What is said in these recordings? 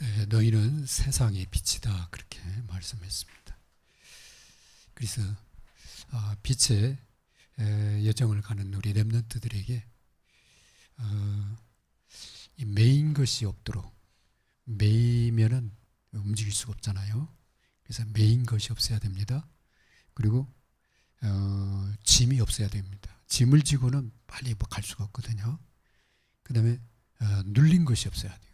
에, 너희는 세상의 빛이다 그렇게 말씀했습니다. 그래서 아, 빛의 에, 여정을 가는 우리 렘넌트들에게 어, 이 매인 것이 없도록 매이면은 움직일 수가 없잖아요. 그래서 매인 것이 없어야 됩니다. 그리고 어, 짐이 없어야 됩니다. 짐을 지고는 빨리 뭐 갈 수가 없거든요. 그 다음에 어, 눌린 것이 없어야 돼요.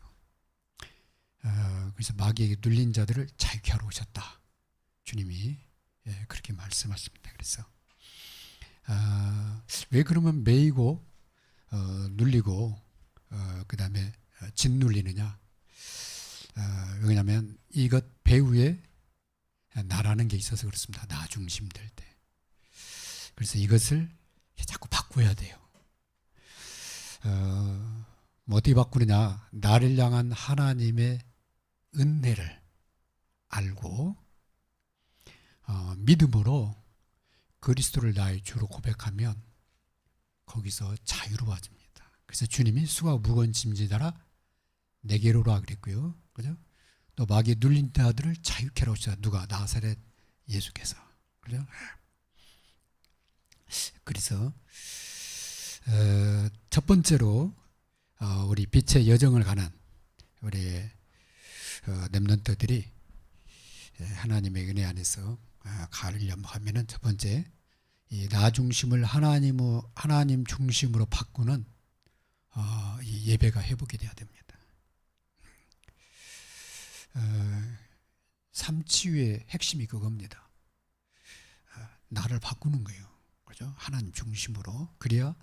어, 그래서 마귀에게 눌린 자들을 자유케 하러 오셨다. 주님이 예, 그렇게 말씀하십니다. 그래서 아, 왜 그러면 매이고 어, 눌리고 어, 그다음에 어, 짓눌리느냐? 어, 왜냐하면 이것 배후에 나라는 게 있어서 그렇습니다. 나 중심 될 때. 그래서 이것을 자꾸 바꿔야 돼요. 어, 뭐 어떻게 바꾸느냐? 나를 향한 하나님의 은혜를 알고 어, 믿음으로 그리스도를 나의 주로 고백하면 거기서 자유로워집니다. 그래서 주님이 수가 무거운 짐지다라 내게로라 그랬고요. 그죠? 또 마귀에 눌린 자들을 자유케 하라 오시다. 누가 나사렛 예수께서. 그죠? 그래서 어, 첫 번째로 어, 우리 빛의 여정을 가는 우리 어, 렘넌트들이 하나님의 은혜 안에서 어, 가려면 하면은 첫 번째 이나 중심을 하나님 하나님 중심으로 바꾸는 어, 이 예배가 회복이 돼야 됩니다. 어, 삼치유의 핵심이 그겁니다. 어, 나를 바꾸는 거예요. 그죠? 하나님 중심으로 그래야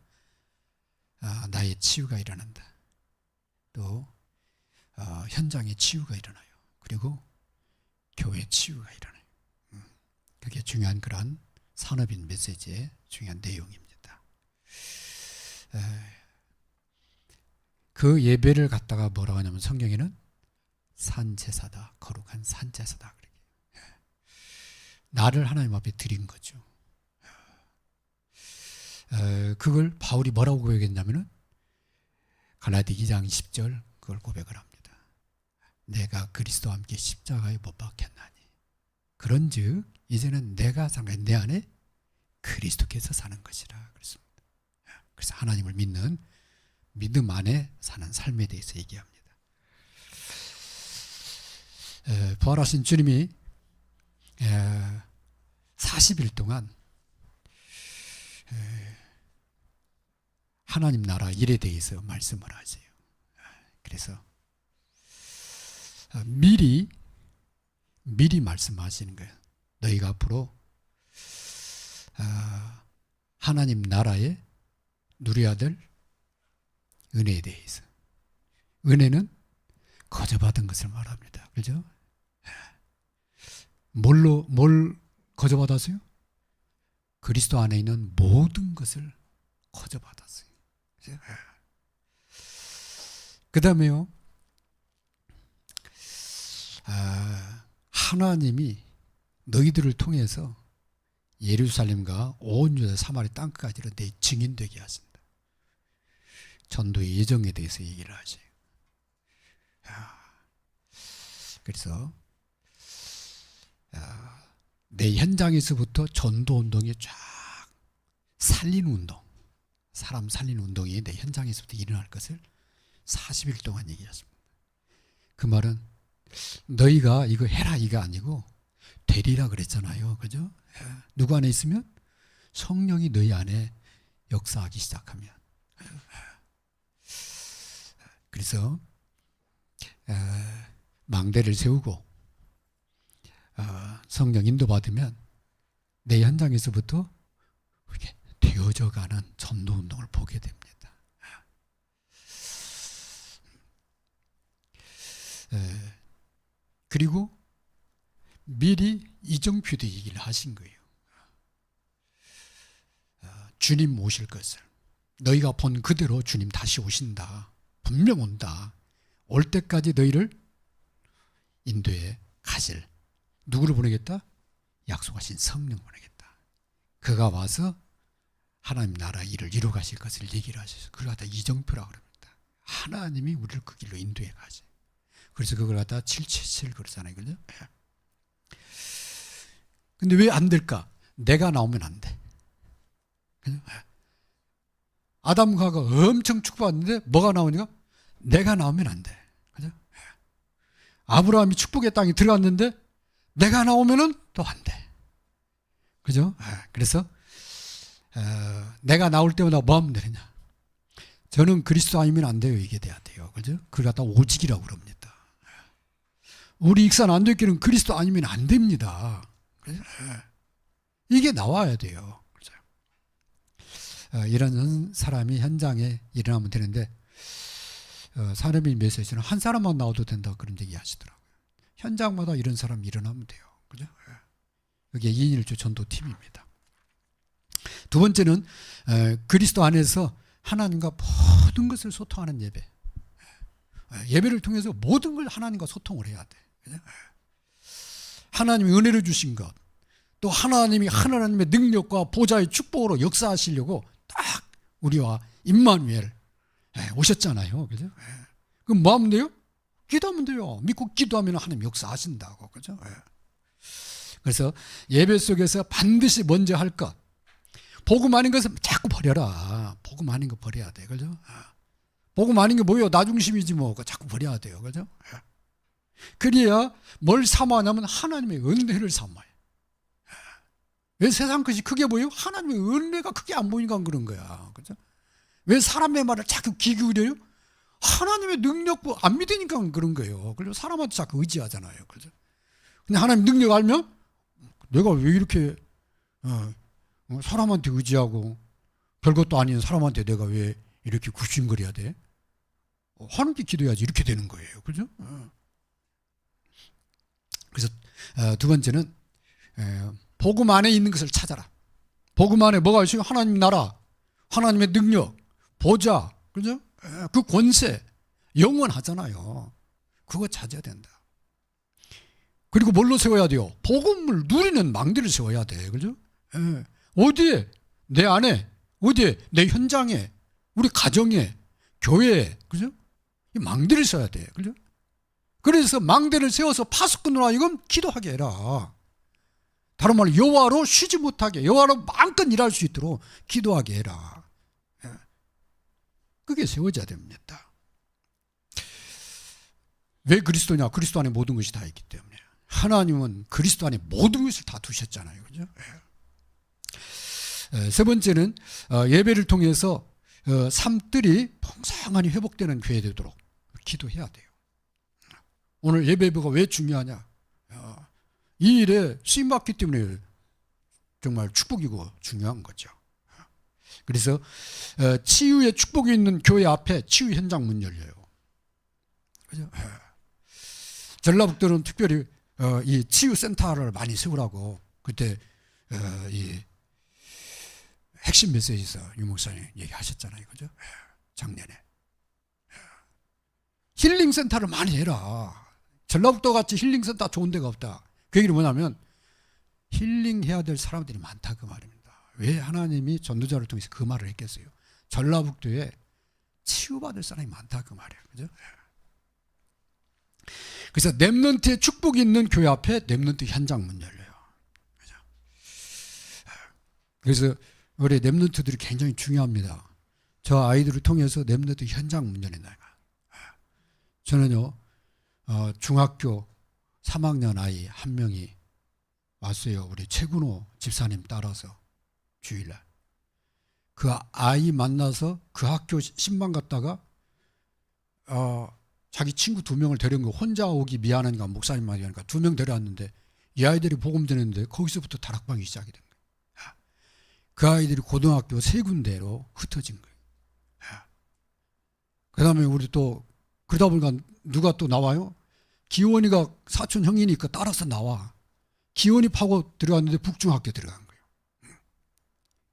아, 나의 치유가 일어난다. 또 어, 현장의 치유가 일어나요. 그리고 교회 치유가 일어나요. 음, 그게 중요한 그런 산업인 메시지의 중요한 내용입니다. 에, 그 예배를 갖다가 뭐라고 하냐면 성경에는 산제사다, 거룩한 산제사다. 예. 나를 하나님 앞에 드린 거죠. 에, 그걸 바울이 뭐라고 고백했냐면은 갈라디 2장 10절 그걸 고백을 합니다. 내가 그리스도와 함께 십자가에 못 박혔나니 그런즉 이제는 내가 사는 내 안에 그리스도께서 사는 것이라 그랬습니다. 그래서 하나님을 믿는 믿음 안에 사는 삶에 대해서 얘기합니다. 에, 부활하신 주님이 에, 40일 동안 에, 하나님 나라 일에 대해서 말씀을 하세요. 그래서 어, 미리 미리 말씀하시는 거예요. 너희가 앞으로 아, 하나님 나라에 누려야 될 은혜에 대해서 은혜는 거저 받은 것을 말합니다. 그죠? 뭘로 뭘 거저 받았어요? 그리스도 안에 있는 모든 것을 거저 받았어요. 그 다음에요. 하나님이 너희들을 통해서 예루살렘과 온 유다 사마리 땅까지를 내 증인 되게 하신다. 전도의 예정에 대해서 얘기를 하세요. 그래서 내 현장에서부터 전도 운동이 쫙 살리는 운동, 사람 살리는 운동이 내 현장에서부터 일어날 것을 40일 동안 얘기했습니다. 그 말은 너희가 이거 해라 이가 아니고 되리라 그랬잖아요. 그죠? 누구 안에 있으면 성령이 너희 안에 역사하기 시작하면 그래서 망대를 세우고 어, 성령 인도받으면 내 현장에서부터 이렇게 되어져가는 전도 운동을 보게 됩니다. 그리고 미리 이정표도 얘기를 하신 거예요. 어, 주님 오실 것을 너희가 본 그대로 주님 다시 오신다. 분명 온다. 올 때까지 너희를 인도에 가실 누구를 보내겠다? 약속하신 성령 보내겠다. 그가 와서 하나님 나라 일을 이루 가실 것을 얘기를 하셔서 그걸 갖다 이정표라 그럽니다. 하나님이 우리를 그 길로 인도해 가지. 그래서 그걸 갖다 777 그러잖아요. 그죠? 예. 근데 왜 안 될까? 내가 나오면 안 돼. 그죠? 예. 아담과 가 엄청 축복받는데 뭐가 나오니까 내가 나오면 안 돼. 그죠? 예. 아브라함이 축복의 땅에 들어갔는데 내가 나오면은 또 안 돼. 그죠? 예. 그래서 어, 내가 나올 때마다 뭐 하면 되느냐? 저는 그리스도 아니면 안 돼요. 이게 돼야 돼요. 그죠? 그걸 갖다 오직이라고 그럽니다. 우리 익산 안되기는 그리스도 아니면 안 됩니다. 예. 이게 나와야 돼요. 어, 이런 사람이 현장에 일어나면 되는데 어, 사람의 메시지는 한 사람만 나와도 된다 그런 얘기 하시더라고요. 현장마다 이런 사람이 일어나면 돼요. 그죠? 예. 이게 2인 1조 전도팀입니다. 두 번째는 에, 그리스도 안에서 하나님과 모든 것을 소통하는 예배. 에, 예배를 통해서 모든 걸 하나님과 소통을 해야 돼. 하나님이 은혜를 주신 것, 또 하나님이 하나님의 능력과 보좌의 축복으로 역사하시려고 딱 우리와 임마누엘 에, 오셨잖아요. 그죠? 에. 그럼 뭐 하면 돼요? 기도하면 돼요. 믿고 기도하면 하나님 역사하신다고. 그죠? 에. 그래서 예배 속에서 반드시 먼저 할 것. 복음 아닌 것은 자꾸 버려라. 복음 아닌 거 버려야 돼. 그죠? 아. 복음 아닌 게 뭐요? 나 중심이지 뭐. 자꾸 버려야 돼요. 그죠? 아. 그래야 뭘 삼아냐면 하나님의 은혜를 삼아요. 아. 왜 세상 것이 크게 보여? 하나님의 은혜가 크게 안 보이니까 그런 거야. 그죠? 왜 사람의 말을 자꾸 귀 기울여요? 하나님의 능력도 안 믿으니까 그런 거예요. 그리고 사람한테 자꾸 의지하잖아요. 그죠? 근데 하나님 능력 알면 내가 왜 이렇게 어, 어, 사람한테 의지하고 별것도 아닌 사람한테 내가 왜 이렇게 굽신거려야 돼? 어, 하나님께 기도해야지 이렇게 되는 거예요. 그죠? 어. 두 번째는 에, 복음 안에 있는 것을 찾아라. 복음 안에 뭐가 있어요? 하나님 나라, 하나님의 능력, 보좌, 그죠? 에, 그 권세 영원하잖아요. 그거 찾아야 된다. 그리고 뭘로 세워야 돼요? 복음을 누리는 망대를 세워야 돼. 그죠? 예. 어디에? 내 안에. 어디에? 내 현장에. 우리 가정에. 교회에. 그죠? 이 망대를 세워야 돼. 그죠? 그래서 망대를 세워서 파수꾼으로 이건 기도하게 해라. 다른 말로 여호와로 쉬지 못하게 여호와로 마음껏 일할 수 있도록 기도하게 해라. 예. 그게 세워져야 됩니다. 왜 그리스도냐? 그리스도 안에 모든 것이 다 있기 때문에. 하나님은 그리스도 안에 모든 것을 다 두셨잖아요. 그죠? 예. 세 번째는 어, 예배를 통해서 어, 삶들이 풍성하니 회복되는 교회 되도록 기도해야 돼요. 오늘 예배가 왜 중요하냐? 어, 이 일에 쓰임 받기 때문에 정말 축복이고 중요한 거죠. 그래서 치유의 축복이 있는 교회 앞에 치유 현장 문 열려요. 그죠? 예. 전라북도는 특별히 어, 이 치유 센터를 많이 세우라고 그때 어, 이 핵심 메시지에서 유 목사님 얘기하셨잖아요, 그죠? 예, 작년에 예. 힐링 센터를 많이 해라. 전라북도 같이 힐링 센터 좋은 데가 없다. 그 얘기는 뭐냐면 힐링해야 될 사람들이 많다 그 말입니다. 왜 하나님이 전도자를 통해서 그 말을 했겠어요? 전라북도에 치유받을 사람이 많다 그 말이에요, 그죠? 예. 그래서 렘넌트의 축복이 있는 교회 앞에 렘넌트 현장 문 열려요. 그죠? 그래서 우리 렘넌트들이 굉장히 중요합니다. 저 아이들을 통해서 렘넌트 현장 문 열린다. 저는요 어, 중학교 3학년 아이 한 명이 왔어요. 우리 최근호 집사님 따라서 주일날 그 아이 만나서 그 학교 신방 갔다가 어, 자기 친구 두 명을 데려온 거 혼자 오기 미안한가 목사님 말이니까 두 명 데려왔는데 이 아이들이 복음 되는데 거기서부터 다락방이 시작이 된 거예요. 그 아이들이 고등학교 세 군데로 흩어진 거예요. 그 다음에 우리 또 그러다 보니까 누가 또 나와요? 기원이가 사촌 형이니까 따라서 나와. 기원이 파고 들어갔는데 북중학교 들어간 거예요.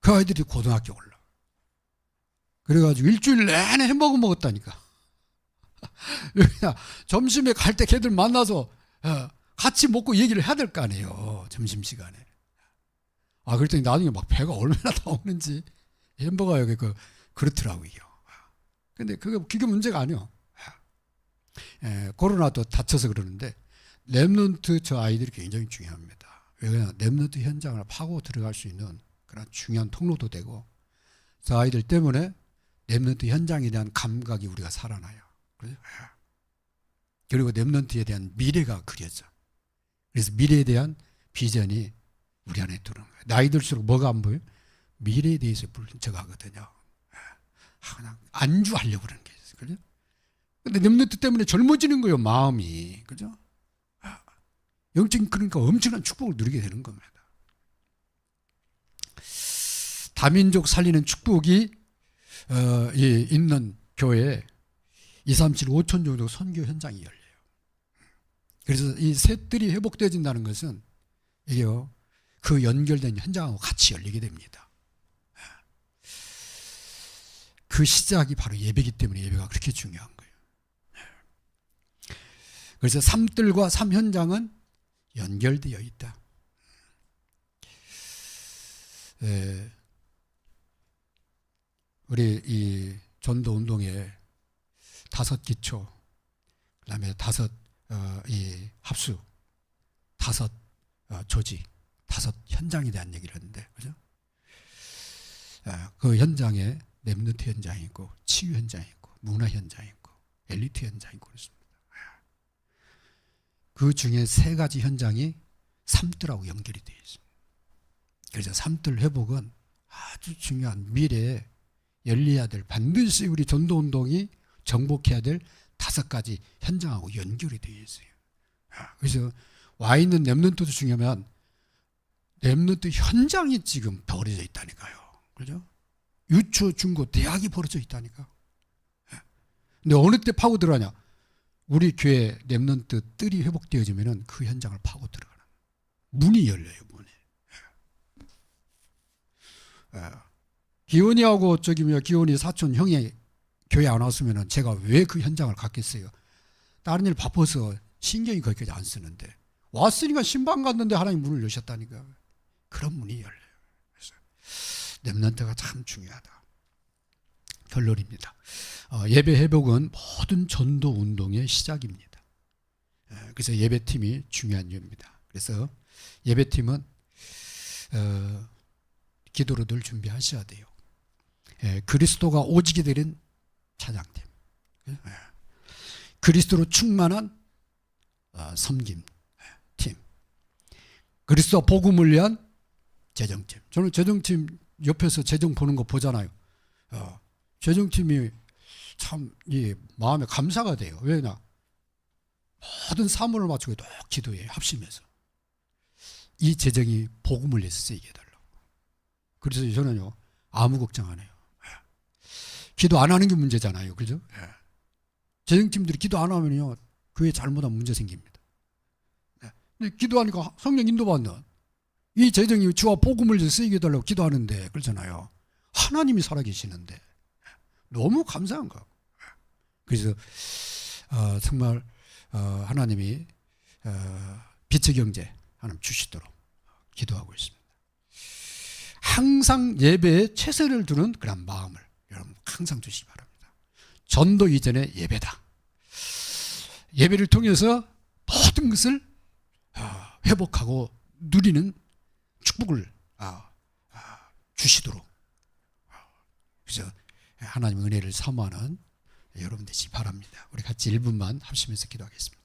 그 아이들이 고등학교 올라. 그래가지고 일주일 내내 햄버거 먹었다니까. 점심에 갈 때 걔들 만나서 어, 같이 먹고 얘기를 해야 될 거 아니에요. 점심시간에. 아, 그랬더니 나중에 막 배가 얼마나 나오는지 햄버거 여기 그, 그렇더라고요. 근데 그게, 그게 문제가 아니요. 에, 코로나도 다쳐서 그러는데 랩런트 저 아이들이 굉장히 중요합니다. 왜냐 랩런트 현장을 파고 들어갈 수 있는 그런 중요한 통로도 되고 저 아이들 때문에 랩런트 현장에 대한 감각이 우리가 살아나요. 그죠? 예. 그리고 랩런트에 대한 미래가 그려져. 그래서 미래에 대한 비전이 우리 안에 들어오는 거예요. 나이 들수록 뭐가 안 보여? 미래에 대해서 불적하거든요. 아, 그냥 안주하려고 그러는 게 있어요. 그죠? 근데 렘넌트 때문에 젊어지는 거예요, 마음이. 그죠? 아, 영적인 그러니까 엄청난 축복을 누리게 되는 겁니다. 다민족 살리는 축복이 어, 이 있는 교회에 2, 3, 7, 5천 정도 선교 현장이 열려요. 그래서 이 셋들이 회복되어진다는 것은 이게요, 그 연결된 현장하고 같이 열리게 됩니다. 그 시작이 바로 예배이기 때문에 예배가 그렇게 중요한 거예요. 그래서 삼들과 삼현장은 연결되어 있다. 에, 우리 이 전도 운동에 다섯 기초, 그다음에 다섯 어, 이 합수, 다섯 어, 조직, 다섯 현장에 대한 얘기를 했는데, 그죠? 아, 그 현장에 렘넌트 현장이 있고, 치유 현장이 있고, 문화 현장이 있고, 엘리트 현장이 있고 그렇습니다. 그 중에 세 가지 현장이 삼들하고 연결이 되어 있습니다. 그래서 삼들 회복은 아주 중요한 미래에 열려야 될 반드시 우리 전도 운동이 정복해야 될 다섯 가지 현장하고 연결이 되어 있어요. 아, 그래서 와 있는 렘넌트도 중요하면 렘넌트 현장이 지금 벌어져 있다니까요. 그죠? 유초, 중고, 대학이 벌어져 있다니까. 예. 근데 어느 때 파고 들어가냐? 우리 교회 렘넌트 뜰이 회복되어지면은 그 현장을 파고 들어가는 문이 열려요, 문이. 예. 예. 기원이하고 저기 뭐 기원이 사촌 형이 교회 안 왔으면은 제가 왜 그 현장을 갔겠어요? 다른 일 바빠서 신경이 거기까지 안 쓰는데 왔으니까 신방 갔는데 하나님 문을 여셨다니까 그런 문이 열려요. 그래서 렘넌트가 참 중요하다. 결론입니다. 어, 예배 회복은 모든 전도 운동의 시작입니다. 예, 그래서 예배팀이 중요한 이유입니다. 그래서 예배팀은 어, 기도로 늘 준비하셔야 돼요. 예, 그리스도가 오직이 되는 찬양팀. 예, 그리스도로 충만한 어, 섬김 팀. 그리스도 복음을 위한 재정팀. 저는 재정팀 옆에서 재정 보는 거 보잖아요. 어, 재정팀이 참 이 마음에 감사가 돼요. 왜냐? 모든 사물을 맞추고 또 기도해 합심해서 이 재정이 복음을 위해서 쓰이게 해달라고. 그래서 저는요 아무 걱정 안 해요. 기도 안 하는 게 문제잖아요. 그죠? 예. 재정팀들이 기도 안 하면요, 교회 잘못하면 문제 생깁니다. 예. 근데 기도하니까 성령 인도받는 이 재정이 주와 복음을 쓰이게 해달라고 기도하는데, 그렇잖아요. 하나님이 살아계시는데. 너무 감사한 거. 그래서, 어, 정말, 어, 하나님이, 어, 빛의 경제, 하나님 주시도록 기도하고 있습니다. 항상 예배에 최선을 두는 그런 마음을 여러분 항상 주시기 바랍니다. 전도 이전의 예배다. 예배를 통해서 모든 것을 아, 회복하고 누리는 축복을 아, 아, 주시도록 그래서 하나님 은혜를 사모하는 여러분 되시기 바랍니다. 우리 같이 1분만 합심해서 기도하겠습니다.